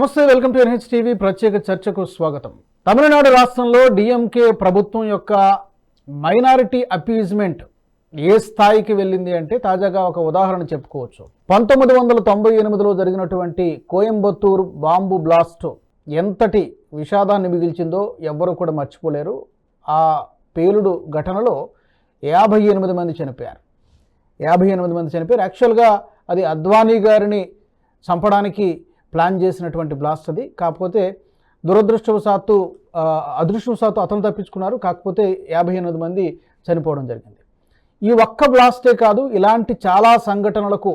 నమస్తే welcome to NH TV ప్రత్యేక చర్చకు స్వాగతం. తమిళనాడు రాష్ట్రంలో డిఎంకే ప్రభుత్వం యొక్క మైనారిటీ అపీజ్మెంట్ ఏ స్థాయికి వెళ్ళింది అంటే తాజాగా ఒక ఉదాహరణ చెప్పుకోవచ్చు. పంతొమ్మిది వందల తొంభై ఎనిమిదిలో జరిగినటువంటి కోయంబత్తూరు బాంబు బ్లాస్ట్ ఎంతటి విషాదాన్ని మిగిల్చిందో ఎవ్వరూ కూడా మర్చిపోలేరు. ఆ పేలుడు ఘటనలో యాభై ఎనిమిది మంది చనిపోయారు. యాభై ఎనిమిది మంది చనిపోయారు. యాక్చువల్గా అది అద్వానీ గారిని చంపడానికి ప్లాన్ చేసినటువంటి బ్లాస్ట్ అది. కాకపోతే దురదృష్టవశాత్తు అదృష్టవశాత్తు అతను తప్పించుకున్నారు. కాకపోతే యాభై ఎనిమిది మంది చనిపోవడం జరిగింది. ఈ ఒక్క బ్లాస్టే కాదు ఇలాంటి చాలా సంఘటనలకు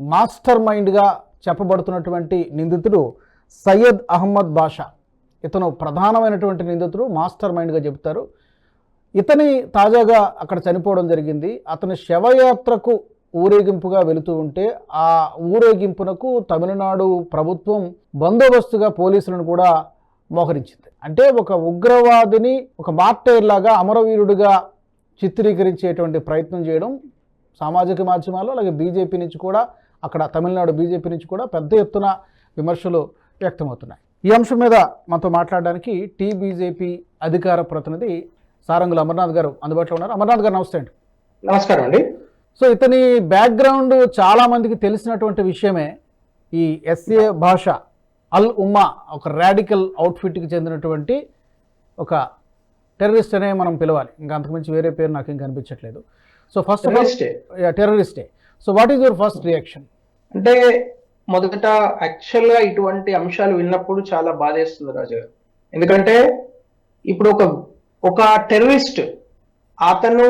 మాస్టర్ మైండ్గా చెప్పబడుతున్నటువంటి నిందితుడు సయ్యద్ అహ్మద్ బాషా. ఇతను ప్రధానమైనటువంటి నిందితుడు మాస్టర్ మైండ్గా చెబుతారు. ఇతని తాజాగా అక్కడ చనిపోవడం జరిగింది. అతని శవయాత్రకు ఊరేగింపుగా వెళుతూ ఉంటే ఆ ఊరేగింపునకు తమిళనాడు ప్రభుత్వం బందోబస్తుగా పోలీసులను కూడా మోహరించింది. అంటే ఒక ఉగ్రవాదిని ఒక మార్టైర్ లాగా అమరవీరుడిగా చిత్రీకరించేటువంటి ప్రయత్నం చేయడం సామాజిక మాధ్యమాల్లో అలాగే బీజేపీ నుంచి కూడా అక్కడ తమిళనాడు బీజేపీ నుంచి కూడా పెద్ద ఎత్తున విమర్శలు వ్యక్తమవుతున్నాయి. ఈ అంశం మీద మనతో మాట్లాడడానికి టీ బీజేపీ అధికార ప్రతినిధి సారంగుల అమర్నాథ్ గారు అందుబాటులో ఉన్నారు. అమర్నాథ్ గారు నమస్తే అండి. నమస్కారం అండి. సో ఇతని బ్యాక్గ్రౌండ్ చాలా మందికి తెలిసినటువంటి విషయమే ఈ ఎస్ఏ భాష అల్ ఉమ్మా ఒక రాడికల్ అవుట్ఫిట్కి చెందినటువంటి ఒక టెర్రరిస్ట్ అనే మనం పిలవాలి. ఇంకా అంతకుమించి వేరే పేరు నాకు ఇంకా కనిపించట్లేదు. So first టెర్రరిస్టే. So what is your first reaction అంటే మొదట యాక్చువల్గా ఇటువంటి అంశాలు విన్నప్పుడు చాలా బాధేస్తుంది రాజు గారు. ఎందుకంటే ఇప్పుడు ఒక ఒక టెర్రరిస్ట్ అతను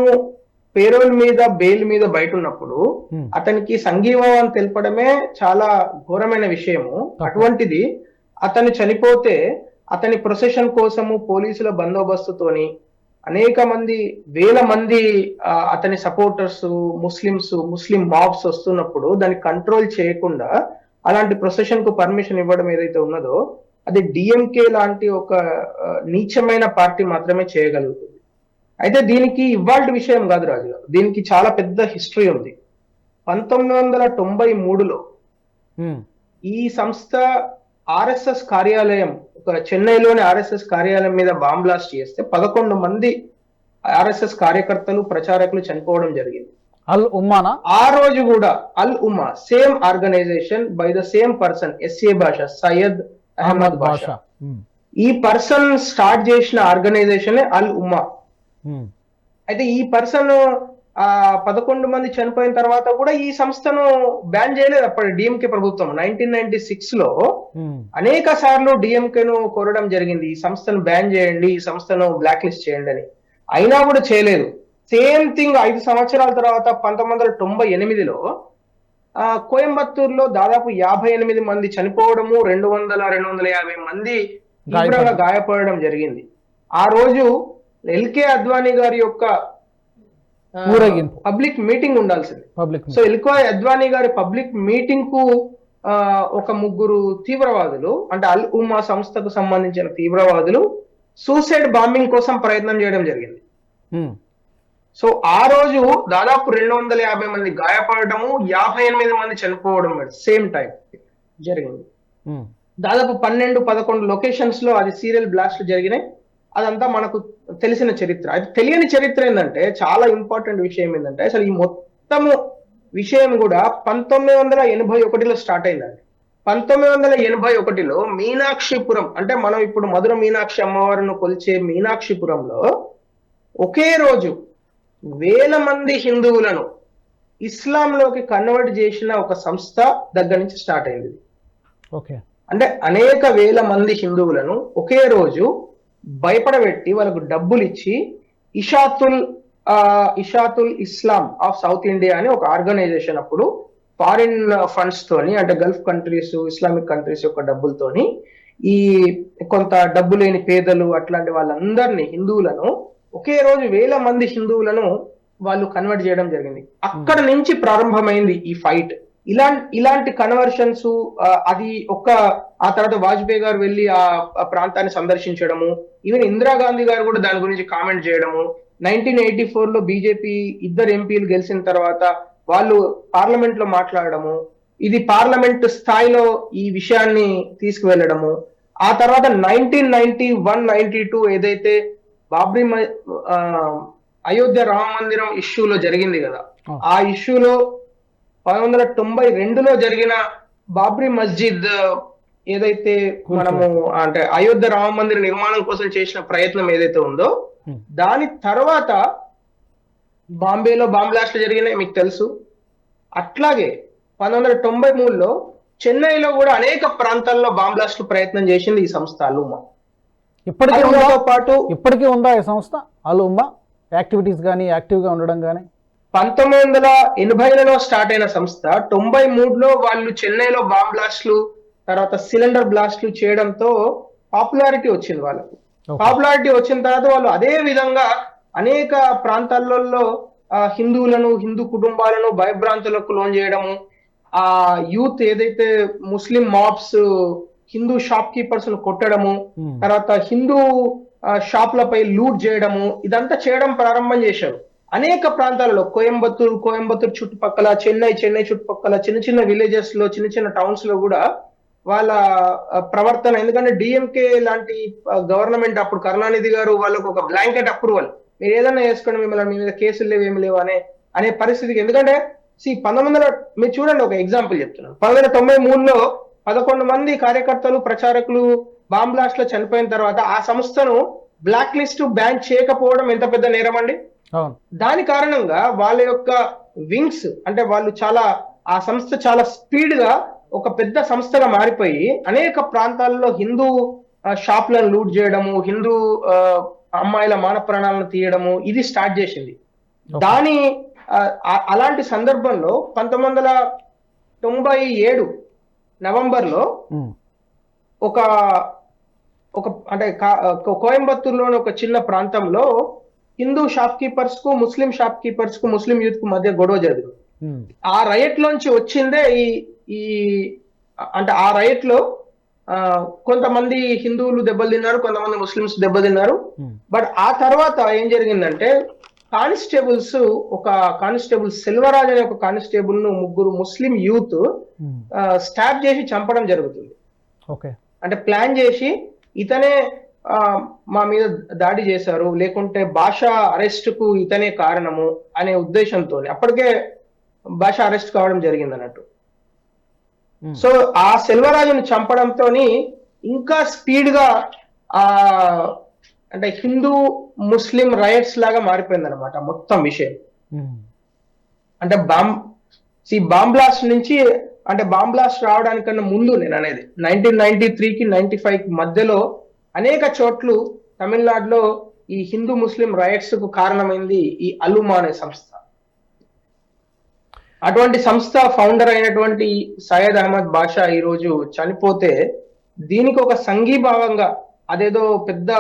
పేరోల్ మీద బెయిల్ మీద బయట ఉన్నప్పుడు. అతనికి సంఘీభావం తెలపడమే చాలా ఘోరమైన విషయము. అటువంటిది అతను చనిపోతే అతని ప్రొసెషన్ కోసము పోలీసుల బందోబస్తుతోని అనేక మంది వేల మంది అతని సపోర్టర్స్ ముస్లిమ్స్ ముస్లిం మాబ్స్ వస్తున్నప్పుడు దాన్ని కంట్రోల్ చేయకుండా అలాంటి ప్రొసెషన్కు పర్మిషన్ ఇవ్వడం ఏదైతే ఉన్నదో అది డిఎంకే లాంటి ఒక నీచమైన పార్టీ మాత్రమే చేయగలుగుతుంది. అయితే దీనికి ఇవాళ విషయం కాదు రాజు దీనికి చాలా పెద్ద హిస్టరీ ఉంది. పంతొమ్మిది వందల తొంభై మూడులో ఈ సంస్థ ఆర్ఎస్ఎస్ కార్యాలయం ఒక చెన్నైలోని ఆర్ఎస్ఎస్ కార్యాలయం మీద బాంబ్ బ్లాస్ట్ చేస్తే పదకొండు మంది ఆర్ఎస్ఎస్ కార్యకర్తలు ప్రచారకులు చనిపోవడం జరిగింది. అల్ ఉమ్మానా? ఆ రోజు కూడా Al Umma same organization by the same person SA Basha Syed Ahmed Basha. ఈ పర్సన్ స్టార్ట్ చేసిన ఆర్గనైజేషన్ అల్ ఉమా అయితే ఈ పర్సన్ ఆ పదకొండు మంది చనిపోయిన తర్వాత కూడా ఈ సంస్థను బ్యాన్ చేయలేదు అప్పటి డిఎంకే ప్రభుత్వం. నైన్టీన్ నైన్టీ సిక్స్లో అనేక సార్లు డిఎంకేను కోరడం జరిగింది. ఈ సంస్థను బ్యాన్ చేయండి ఈ సంస్థను బ్లాక్ లిస్ట్ చేయండి అని. అయినా కూడా చేయలేదు. సేమ్ థింగ్ ఐదు సంవత్సరాల తర్వాత పంతొమ్మిది వందల తొంభై ఎనిమిదిలో ఆ, కోయంబత్తూరులో దాదాపు యాభై ఎనిమిది మంది చనిపోవడము రెండు వందల రెండు వందల యాభై మంది తీవ్రంగా గాయపడడం జరిగింది. ఆ రోజు ఎల్కే అద్వానీ గారి యొక్క ఊరేగింపు. పబ్లిక్ మీటింగ్ ఉండాల్సింది. Public so L K Advani గారి పబ్లిక్ మీటింగ్కు ఒక ముగ్గురు తీవ్రవాదులు అంటే అల్ ఉమా సంస్థకు సంబంధించిన తీవ్రవాదులు సూసైడ్ బాంబింగ్ కోసం ప్రయత్నం చేయడం జరిగింది. సో ఆ రోజు దాదాపు రెండు వందల యాభై మంది గాయపడటము యాభై ఎనిమిది మంది చనిపోవడం సేమ్ టైం జరిగింది. దాదాపు పన్నెండు పదకొండు లొకేషన్స్లో అది సీరియల్ బ్లాస్ట్ జరిగినాయి. అదంతా మనకు తెలిసిన చరిత్ర. అది తెలియని చరిత్ర ఏంటంటే చాలా ఇంపార్టెంట్ విషయం ఏంటంటే అసలు ఈ మొత్తము విషయం కూడా పంతొమ్మిది వందల ఎనభై ఒకటిలో స్టార్ట్ అయిందండి. పంతొమ్మిది వందల ఎనభై ఒకటిలో మీనాక్షిపురం అంటే మనం ఇప్పుడు మధుర మీనాక్షి అమ్మవారిని కొలిచే మీనాక్షిపురంలో ఒకే రోజు వేల మంది హిందువులను ఇస్లాంలోకి కన్వర్ట్ చేసిన ఒక సంస్థ దగ్గర నుంచి స్టార్ట్ అయింది. ఓకే. అంటే అనేక వేల మంది హిందువులను ఒకే రోజు భయపడబెట్టి వాళ్ళకు డబ్బులు ఇచ్చి ఇషాతుల్ ఆ, Ishatul Islam of South India అని ఒక ఆర్గనైజేషన్ అప్పుడు ఫారిన్ ఫండ్స్ తోని అంటే గల్ఫ్ కంట్రీస్ ఇస్లామిక్ కంట్రీస్ యొక్క డబ్బులతోని ఈ కొంత డబ్బు లేని పేదలు అట్లాంటి వాళ్ళందరినీ హిందువులను ఒకే రోజు వేల మంది హిందువులను వాళ్ళు కన్వర్ట్ చేయడం జరిగింది. అక్కడ నుంచి ప్రారంభమైంది ఈ ఫైట్. ఇలాంటి ఇలాంటి కన్వర్షన్స్ అది ఒక్క ఆ తర్వాత వాజ్పేయి గారు వెళ్ళి ఆ ప్రాంతాన్ని సందర్శించడము ఈవెన్ ఇందిరాగాంధీ గారు కూడా దాని గురించి కామెంట్ చేయడము. నైన్టీన్ ఎయిటీ ఫోర్లో బీజేపీ ఇద్దరు ఎంపీలు గెలిచిన తర్వాత వాళ్ళు పార్లమెంట్లో మాట్లాడడము. ఇది పార్లమెంట్ స్థాయిలో ఈ విషయాన్ని తీసుకువెళ్ళడము. ఆ తర్వాత nineteen ninety one ninety two ఏదైతే బాబ్రీ అయోధ్య రామ మందిరం ఇష్యూలో జరిగింది కదా. ఆ ఇష్యూలో పంతొమ్మిది వందల తొంభై రెండులో జరిగిన బాబ్రీ మస్జిద్ ఏదైతే మనము అంటే అయోధ్య రామ మందిర నిర్మాణం కోసం చేసిన ప్రయత్నం ఏదైతే ఉందో. దాని తర్వాత బాంబేలో బాంబ్ బ్లాస్ట్లు జరిగినాయి మీకు తెలుసు. అట్లాగే పంతొమ్మిది వందల తొంభై మూడులో చెన్నైలో కూడా అనేక ప్రాంతాల్లో బాంబ్ బ్లాస్ట్లు ప్రయత్నం చేసింది ఈ సంస్థ అలుమా ఇప్పటికీ పాటు ఇప్పటికీ ఉందా ఈ సంస్థ? అలుమ్మ యాక్టివిటీస్ కానీ యాక్టివ్గా ఉండడం కానీ పంతొమ్మిది వందల ఎనభైలలో స్టార్ట్ అయిన సంస్థ తొంభై మూడులో వాళ్ళు చెన్నైలో బాంబ్ బ్లాస్ట్లు తర్వాత సిలిండర్ బ్లాస్ట్లు చేయడంతో పాపులారిటీ వచ్చింది వాళ్ళకు. పాపులారిటీ వచ్చిన తర్వాత వాళ్ళు అదే విధంగా అనేక ప్రాంతాలలో హిందువులను హిందూ కుటుంబాలను భయభ్రాంతులకు లోన్ చేయడము ఆ యూత్ ఏదైతే ముస్లిం మాబ్స్ హిందూ షాప్ కీపర్స్ను కొట్టడము Hmm. తర్వాత హిందూ షాపులపై లూట్ చేయడము ఇదంతా చేయడం ప్రారంభం చేశారు అనేక ప్రాంతాలలో కోయంబత్తూరు కోయంబత్తూరు చుట్టుపక్కల చెన్నై చెన్నై చుట్టుపక్కల చిన్న చిన్న విలేజెస్లో చిన్న చిన్న టౌన్స్లో కూడా వాళ్ళ ప్రవర్తన. ఎందుకంటే డిఎంకే లాంటి గవర్నమెంట్ అప్పుడు కరుణానిధి గారు వాళ్ళకు ఒక బ్లాంకెట్ అప్రూవల్. మీరు ఏదైనా వేసుకోండి మిమ్మల్ని మీ మీద కేసులు లేవు ఏమి లేవు అనే అనే పరిస్థితికి. ఎందుకంటే సి పంతొమ్మిది వందల మీరు చూడండి ఒక ఎగ్జాంపుల్ చెప్తున్నాను. పంతొమ్మిది వందల తొంభై మూడులో పదకొండు మంది కార్యకర్తలు ప్రచారకులు బాంబ్ బ్లాస్ట్లో చనిపోయిన తర్వాత ఆ సంస్థను బ్లాక్ లిస్ట్ బ్యాన్ చేయకపోవడం ఎంత పెద్ద నేరం అండి? దాని కారణంగా వాళ్ళ యొక్క వింగ్స్ అంటే వాళ్ళు చాలా ఆ సంస్థ చాలా స్పీడ్గా ఒక పెద్ద సంస్థగా మారిపోయి అనేక ప్రాంతాల్లో హిందూ షాపులను లూట్ చేయడము హిందూ అమ్మాయిల మాన ప్రాణాలను తీయడము ఇది స్టార్ట్ చేసింది. దాని అలాంటి సందర్భంలో పంతొమ్మిది వందల తొంభై ఏడు నవంబర్లో Hmm. ఒక ఒక అంటే కోయంబత్తూరులోని ఒక చిన్న ప్రాంతంలో హిందూ షాప్ కీపర్స్కు ముస్లిం షాప్ కీపర్స్కు ముస్లిం యూత్కు మధ్య గొడవ జరిగింది. ఆ రైట్ లోంచి వచ్చిందే ఈ ఈ అంటే ఆ రైట్లో కొంతమంది హిందువులు దెబ్బలు తిన్నారు కొంతమంది ముస్లిమ్స్ దెబ్బతిన్నారు Hmm. బట్ ఆ తర్వాత ఏం జరిగిందంటే కానిస్టేబుల్స్ ఒక కానిస్టేబుల్ సెల్వరాజ్ అనే ఒక కానిస్టేబుల్ను ముగ్గురు ముస్లిం యూత్. స్టాప్ చేసి చంపడం జరుగుతుంది ఓకే అంటే ప్లాన్ చేసి ఇతనే మా మీద దాడి చేశారు. లేకుంటే భాష అరెస్ట్కు ఇతనే కారణము అనే ఉద్దేశంతో అప్పటికే భాష అరెస్ట్ కావడం జరిగింది అన్నట్టు Hmm. సో ఆ సెల్వరాజుని చంపడంతో ఇంకా స్పీడ్గా ఆ అంటే హిందూ ముస్లిం రైట్స్ లాగా మారిపోయింది అనమాట మొత్తం విషయం. Hmm. అంటే బాంబ్ సి బాంబ్ బ్లాస్ట్ నుంచి అంటే బాంబ్ బ్లాస్ట్ రావడానికన్నా ముందు నేను అనేది నైన్టీన్ నైన్టీ త్రీకి నైన్టీ ఫైవ్ మధ్యలో అనేక చోట్లు తమిళనాడులో ఈ హిందూ ముస్లిం రైట్స్కు కారణమైంది ఈ అలుమా అనే సంస్థ. అటువంటి సంస్థ ఫౌండర్ అయినటువంటి సయ్యద్ అహ్మద్ బాషా ఈ రోజు చనిపోతే దీనికి ఒక సంఘీభావంగా అదేదో పెద్ద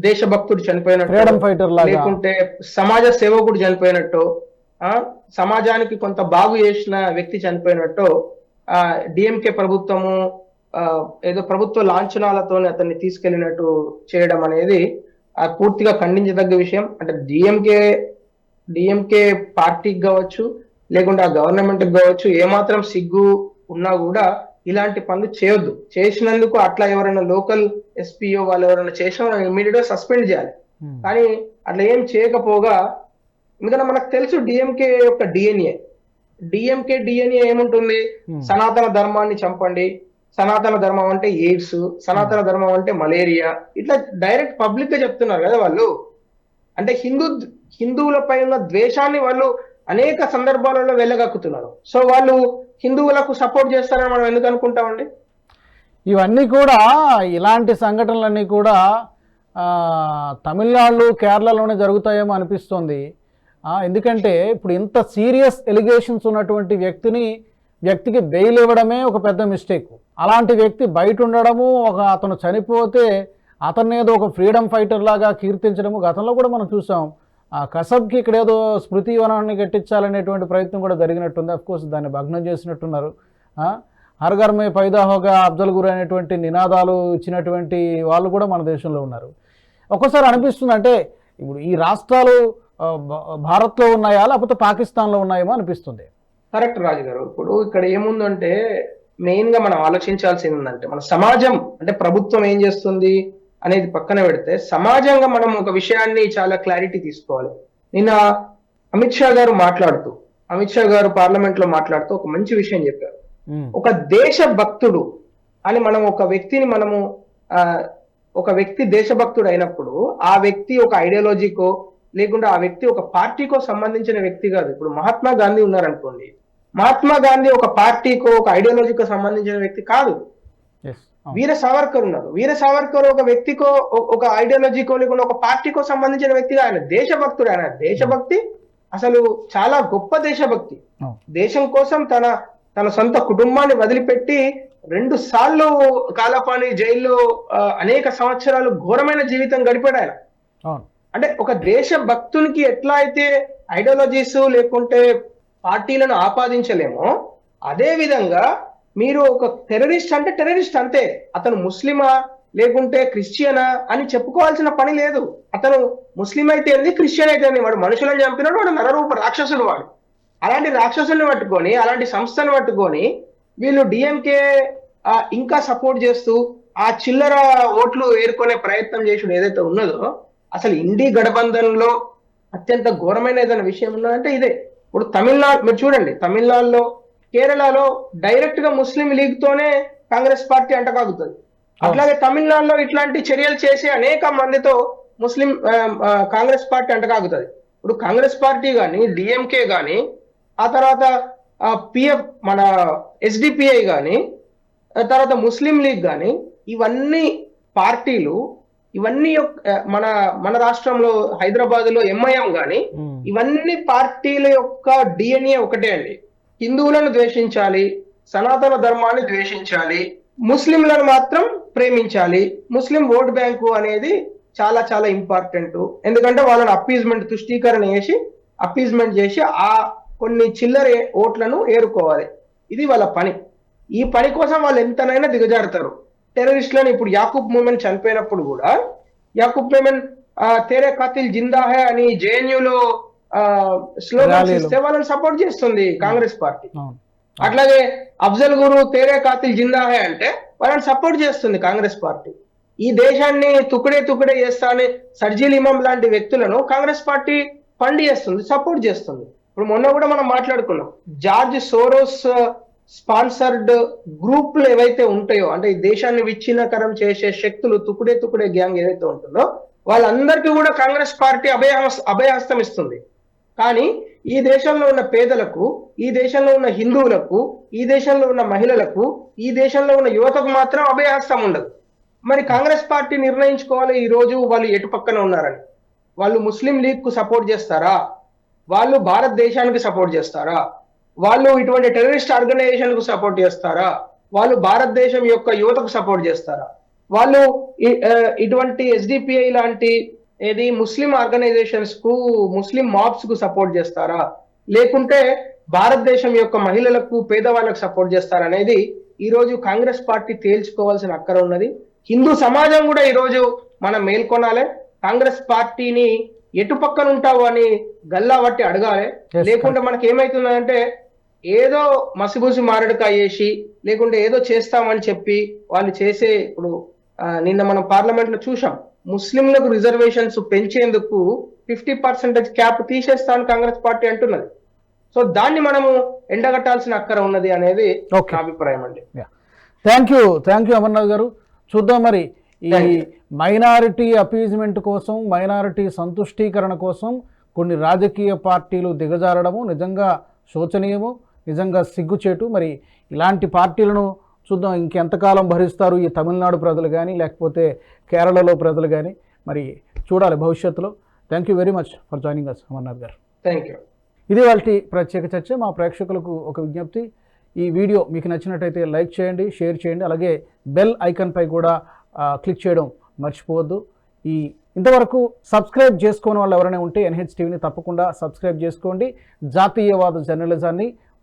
దేశభక్తుడు చనిపోయినట్టు లేకుంటే సమాజ సేవకుడు చనిపోయినట్టు ఆ సమాజానికి కొంత బాగు చేసిన వ్యక్తి చనిపోయినట్టు ఆ డిఎంకే ప్రభుత్వము ఏదో ప్రభుత్వ లాంఛనాలతో అతన్ని తీసుకెళ్ళినట్టు చేయడం అనేది పూర్తిగా ఖండించదగ్గ విషయం. అంటే డిఎంకే డిఎంకే పార్టీకి కావచ్చు లేకుంటే ఆ గవర్నమెంట్ కావచ్చు ఏమాత్రం సిగ్గు ఉన్నా కూడా ఇలాంటి పనులు చేయొద్దు. చేసినందుకు అట్లా ఎవరైనా లోకల్ ఎస్పీఓ వాళ్ళు ఎవరైనా చేసినా ఇమీడియట్గా సస్పెండ్ చేయాలి. Hmm. కానీ అట్లా ఏం చేయకపోగా ఎందుకంటే మనకు తెలుసు డిఎంకే యొక్క డిఎన్ఏ డిఎంకే డిఎన్ఏ ఏముంటుంది? Hmm. సనాతన ధర్మాన్ని చంపండి. సనాతన ధర్మం అంటే ఎయిడ్స్ సనాతన ధర్మం అంటే మలేరియా. ఇట్లా డైరెక్ట్ పబ్లిక్గా చెప్తున్నారు కదా వాళ్ళు. అంటే హిందూ హిందువులపై ఉన్న ద్వేషాన్ని వాళ్ళు అనేక సందర్భాలలో వెళ్ళగక్కుతున్నారు సో వాళ్ళు హిందువులకు సపోర్ట్ చేస్తారని మనం ఎందుకు అనుకుంటామండి? ఇవన్నీ కూడా ఇలాంటి సంఘటనలన్నీ కూడా తమిళనాడు కేరళలోనే జరుగుతాయేమో అనిపిస్తుంది. ఎందుకంటే ఇప్పుడు ఇంత సీరియస్ ఎలిగేషన్స్ ఉన్నటువంటి వ్యక్తిని వ్యక్తికి బెయిల్ ఇవ్వడమే ఒక పెద్ద మిస్టేక్ అలాంటి వ్యక్తి బయట ఉండడము ఒక అతను చనిపోతే అతన్ని ఏదో ఒక ఫ్రీడమ్ ఫైటర్ లాగా కీర్తించడము గతంలో కూడా మనం చూసాం. ఆ కసబ్కి ఇక్కడ ఏదో స్మృతి వనాన్ని కట్టించాలనేటువంటి ప్రయత్నం కూడా జరిగినట్టుంది. అఫ్ కోర్స్ దాన్ని భగ్నం చేసినట్టున్నారు. హరగర్మే పైదాహోగా అబ్జల్ గురు అనేటువంటి నినాదాలు ఇచ్చినటువంటి వాళ్ళు కూడా మన దేశంలో ఉన్నారు. ఒక్కోసారి అనిపిస్తుంది అంటే ఇప్పుడు ఈ రాష్ట్రాలు భారత్లో ఉన్నాయా లేకపోతే పాకిస్తాన్లో ఉన్నాయేమో అనిపిస్తుంది. కరెక్ట్ రాజు గారు ఇప్పుడు ఇక్కడ ఏముందంటే మెయిన్గా మనం ఆలోచించాల్సింది ఏంటంటే మన సమాజం అంటే ప్రభుత్వం ఏం చేస్తుంది అనేది పక్కన పెడితే సమాజంగా మనం ఒక విషయాన్ని చాలా క్లారిటీ తీసుకోవాలి. నిన్న అమిత్ షా గారు మాట్లాడుతూ అమిత్ షా గారు పార్లమెంట్లో మాట్లాడుతూ ఒక మంచి విషయం చెప్పారు. ఒక దేశ భక్తుడు అని మనం ఒక వ్యక్తిని మనము ఆ, ఒక వ్యక్తి దేశభక్తుడు అయినప్పుడు ఆ వ్యక్తి ఒక ఐడియాలజీకో లేకుంటే ఆ వ్యక్తి ఒక పార్టీకో సంబంధించిన వ్యక్తి కాదు. ఇప్పుడు మహాత్మా గాంధీ ఉన్నారనుకోండి మహాత్మా గాంధీ ఒక పార్టీకో ఒక ఐడియాలజీకో సంబంధించిన వ్యక్తి కాదు. వీర సావర్కర్ ఉన్నారు. వీర సావర్కర్ ఒక వ్యక్తికో ఒక ఐడియాలజీకో లేకుండా ఒక పార్టీకో సంబంధించిన వ్యక్తి ఆయన దేశభక్తుడు. ఆయన దేశభక్తి అసలు చాలా గొప్ప దేశభక్తి. అవును. దేశం కోసం తన తన సొంత కుటుంబాన్ని వదిలిపెట్టి రెండు సార్లు కాలపాని జైల్లో అనేక సంవత్సరాలు ఘోరమైన జీవితం గడిపాడు ఆయన. అంటే ఒక దేశ భక్తునికి ఎట్లా అయితే ఐడియాలజీస్ లేకుంటే పార్టీలను ఆపాదించలేమో. అదే విధంగా మీరు ఒక టెర్రరిస్ట్ అంటే టెర్రరిస్ట్ అంతే. అతను ముస్లిమా లేకుంటే క్రిస్టియనా అని చెప్పుకోవాల్సిన పని లేదు. అతను ముస్లిం అయితే ఏంది క్రిస్టియన్ అయితే వాడు మనుషులను చంపినాడు వాడు నరరూప రాక్షసుడు వాడు. అలాంటి రాక్షసుల్ని పట్టుకొని అలాంటి సంస్థను పట్టుకొని వీళ్ళు డిఎంకే ఇంకా సపోర్ట్ చేస్తూ ఆ చిల్లర ఓట్లు ఏరుకునే ప్రయత్నం చేసిన ఏదైతే ఉన్నదో అసలు ఇండి గడబంధంలో అత్యంత ఘోరమైన ఏదైనా విషయం ఉన్నదంటే ఇదే. ఇప్పుడు తమిళనాడు మీరు చూడండి తమిళనాడులో కేరళలో డైరెక్ట్గా ముస్లిం లీగ్ తోనే కాంగ్రెస్ పార్టీ అంటకాగుతుంది. అట్లాగే తమిళనాడులో ఇట్లాంటి చర్యలు చేసి అనేక మందితో ముస్లిం కాంగ్రెస్ పార్టీ అంటకాగుతుంది. ఇప్పుడు కాంగ్రెస్ పార్టీ కానీ డిఎంకే కానీ ఆ తర్వాత పిఎఫ్ మన ఎస్డిపిఐ కానీ తర్వాత ముస్లిం లీగ్ కానీ ఇవన్నీ పార్టీలు ఇవన్నీ మన మన రాష్ట్రంలో హైదరాబాద్లో ఎంఐఎం ఉమ్, ఇవన్నీ పార్టీల యొక్క డిఎన్ఏ ఒకటే అండి. హిందువులను ద్వేషించాలి సనాతన ధర్మాన్ని ద్వేషించాలి ముస్లింలను మాత్రం ప్రేమించాలి. ముస్లిం ఓట్ బ్యాంకు అనేది చాలా చాలా ఇంపార్టెంట్. ఎందుకంటే వాళ్ళని అప్పీజ్మెంట్ తుష్టీకరణ చేసి అప్పీజ్మెంట్ చేసి ఆ కొన్ని చిల్లర ఓట్లను ఏరుకోవాలి. ఇది వాళ్ళ పని. ఈ పని కోసం వాళ్ళు ఎంతనైనా దిగజారుతారు. టెర్రరిస్టులను ఇప్పుడు యాకూబ్ మూమెంట్ చనిపోయినప్పుడు కూడా యాకూబ్ మూమెంట్ తేరే కాతిల్ జిందా హే అని జేఎన్యూలో స్లోగన్స్ ర్యాలీలు. ఇస్తే వాళ్ళని సపోర్ట్ చేస్తుంది కాంగ్రెస్ పార్టీ. అట్లాగే అఫ్జల్ గురు తేరే కాతిల్ జిందా హే అంటే వాళ్ళని సపోర్ట్ చేస్తుంది కాంగ్రెస్ పార్టీ. ఈ దేశాన్ని తుకుడే తుకుడే చేస్తా అని సర్జీల్ ఇమాం లాంటి వ్యక్తులను కాంగ్రెస్ పార్టీ ఫండ్ చేస్తుంది సపోర్ట్ చేస్తుంది. ఇప్పుడు మొన్న కూడా మనం మాట్లాడుకున్నాం. జార్జ్ సోరోస్ స్పాన్సర్డ్ గ్రూప్లు ఏవైతే ఉంటాయో అంటే ఈ దేశాన్ని విచ్ఛిన్నకరం చేసే శక్తులు తుకుడే తుకుడే గ్యాంగ్ ఏదైతే ఉంటుందో వాళ్ళందరికీ కూడా కాంగ్రెస్ పార్టీ అభయ అభయహస్తం ఇస్తుంది. కానీ ఈ దేశంలో ఉన్న పేదలకు ఈ దేశంలో ఉన్న హిందువులకు ఈ దేశంలో ఉన్న మహిళలకు ఈ దేశంలో ఉన్న యువతకు మాత్రం అభయహస్తం ఉండదు. మరి కాంగ్రెస్ పార్టీ నిర్ణయించుకోవాలి ఈ రోజు వాళ్ళు ఎటు పక్కన ఉన్నారని. వాళ్ళు ముస్లిం లీగ్కు సపోర్ట్ చేస్తారా? వాళ్ళు భారతదేశానికి సపోర్ట్ చేస్తారా? వాళ్ళు ఇటువంటి టెర్రరిస్ట్ ఆర్గనైజేషన్కు సపోర్ట్ చేస్తారా? వాళ్ళు భారతదేశం యొక్క యువతకు సపోర్ట్ చేస్తారా? వాళ్ళు ఇటువంటి ఎస్డిపిఐ లాంటి ఏది ముస్లిం ఆర్గనైజేషన్స్కు ముస్లిం మాబ్స్కు సపోర్ట్ చేస్తారా? లేకుంటే భారతదేశం యొక్క మహిళలకు పేదవాళ్ళకు సపోర్ట్ చేస్తారా అనేది ఈ రోజు కాంగ్రెస్ పార్టీ తేల్చుకోవాల్సిన అక్కర ఉన్నది. హిందూ సమాజం కూడా ఈ రోజు మనం మేల్కొనాలి. కాంగ్రెస్ పార్టీని ఎటు పక్కన ఉంటావు అని గల్లా బట్టి అడగాలి. లేకుంటే మనకి ఏమైతుందంటే ఏదో మసిబూసి మారడుకాయ చేసి లేకుంటే ఏదో చేస్తామని చెప్పి వాళ్ళు చేసే ఇప్పుడు నిన్న మనం పార్లమెంట్లో చూసాం ముస్లింలకు రిజర్వేషన్స్ పెంచేందుకు ఫిఫ్టీ పర్సెంటేజ్ క్యాప్ తీసేస్తామని కాంగ్రెస్ పార్టీ అంటున్నది. సో దాన్ని మనము ఎండగట్టాల్సిన అక్కర ఉన్నది అనేది. నా అభిప్రాయం అండి. Thank you thank you Amarnath garu. చూద్దాం మరి ఈ. మైనారిటీ అపీజ్మెంట్ కోసం మైనారిటీ సంతుష్టీకరణ కోసం కొన్ని రాజకీయ పార్టీలు దిగజారడము నిజంగా శోచనీయము. నిజంగా సిగ్గుచేటు. మరి ఇలాంటి పార్టీలను చూద్దాం ఇంకెంతకాలం భరిస్తారు ఈ తమిళనాడు ప్రజలు కానీ లేకపోతే కేరళలో ప్రజలు కానీ మరి చూడాలి భవిష్యత్తులో. Thank you very much for joining us Amarnath garu. Thank you ఇది వాళ్ళ ప్రత్యేక చర్చ. మా ప్రేక్షకులకు ఒక విజ్ఞప్తి. ఈ వీడియో మీకు నచ్చినట్టయితే లైక్ చేయండి షేర్ చేయండి. అలాగే బెల్ ఐకాన్పై కూడా క్లిక్ చేయడం మర్చిపోవద్దు. ఈ ఇంతవరకు సబ్స్క్రైబ్ చేసుకోని వాళ్ళు ఎవరైనా ఉంటే ఎన్హెచ్ టీవీని తప్పకుండా సబ్స్క్రైబ్ చేసుకోండి. జాతీయవాద జర్నలిజాన్ని